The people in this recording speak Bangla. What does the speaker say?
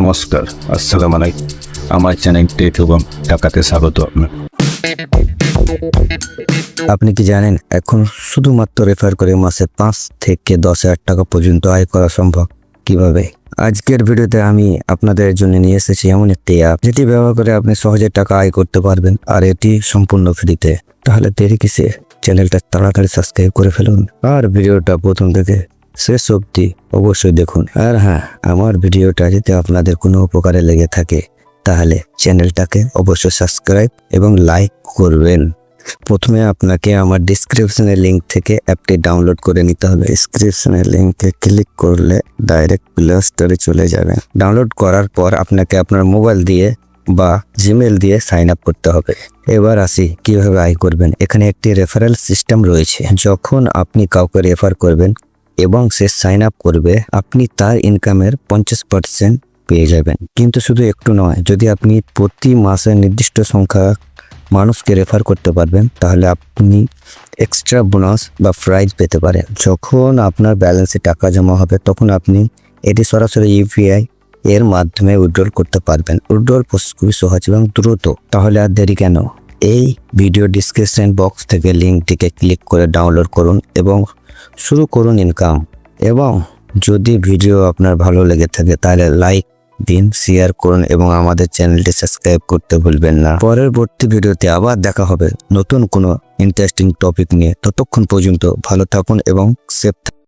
নমস্কার, আসসালাম আলাইকুম। আমার চ্যানেল টেট এবং টাকাতে স্বাগত আপনার। আপনি কি জানেন, এখন শুধুমাত্র রেফার করে মাসে পাঁচ থেকে দশ হাজার টাকা পর্যন্ত আয় করা সম্ভব? কীভাবে? আজকের ভিডিওতে আমি আপনাদের জন্য নিয়ে এসেছি এমন একটি অ্যাপ যেটি ব্যবহার করে আপনি সহজে টাকা আয় করতে পারবেন, আর এটি সম্পূর্ণ ফ্রিতে। তাহলে দেরি কিসে চ্যানেলটা তাড়াতাড়ি সাবস্ক্রাইব করে ফেলুন। আর ভিডিওটা প্রথম থেকে শেষ অবধি অবশ্যই দেখুন। আর হ্যাঁ আমার ভিডিওটা যদি আপনাদের কোনো উপকারে লেগে থাকে, তাহলে চ্যানেলটাকে অবশ্যই সাবস্ক্রাইব এবং লাইক করবেন। প্রথমে আপনাকে আমার ডিসক্রিপশনের লিংক থেকে অ্যাপটি ডাউনলোড করে নিতে হবে। ডিসক্রিপশনের লিঙ্কে ক্লিক করলে ডাইরেক্ট প্লে স্টোরে চলে যাবে। ডাউনলোড করার পর আপনাকে আপনার মোবাইল দিয়ে বা জিমেল দিয়ে সাইন আপ করতে হবে। এবার আসি, কীভাবে আয় করবেন? এখানে একটি রেফারেল সিস্টেম রয়েছে। যখন আপনি কাউকে রেফার করবেন এবং সে সাইন আপ করবে, আপনি তার ইনকামের পঞ্চাশ পার্সেন্ট পেয়ে যাবেন। কিন্তু শুধু একটু নয়, যদি আপনি প্রতি মাসে নির্দিষ্ট সংখ্যা মানুষকে রেফার করতে পারবেন, তাহলে আপনি এক্সট্রা বোনাস বা প্রাইজ পেতে পারেন। যখন আপনার ব্যালেন্সে টাকা জমা হবে, তখন আপনি এটি সরাসরি ইউপিআই এর মাধ্যমে উইড্রল করতে পারবেন। উইড্রল প্রসেস খুবই সহজ এবং দ্রুত। তাহলে আর দেরি কেন? এই ভিডিও ডিসক্রিপশন বক্স থেকে লিঙ্কটিকে ক্লিক করে ডাউনলোড করুন এবং শুরু করুন ইনকাম এবং যদি ভিডিও আপনার ভালো লেগে থাকে তাহলে লাইক দিন শেয়ার করুন এবং আমাদের চ্যানেলটি সাবস্ক্রাইব করতে ভুলবেন না। পরবর্তী ভিডিওতে আবার দেখা হবে নতুন কোনো ইন্টারেস্টিং টপিক নিয়ে। ততক্ষণ পর্যন্ত ভালো থাকুন এবং সেফ থাকুন।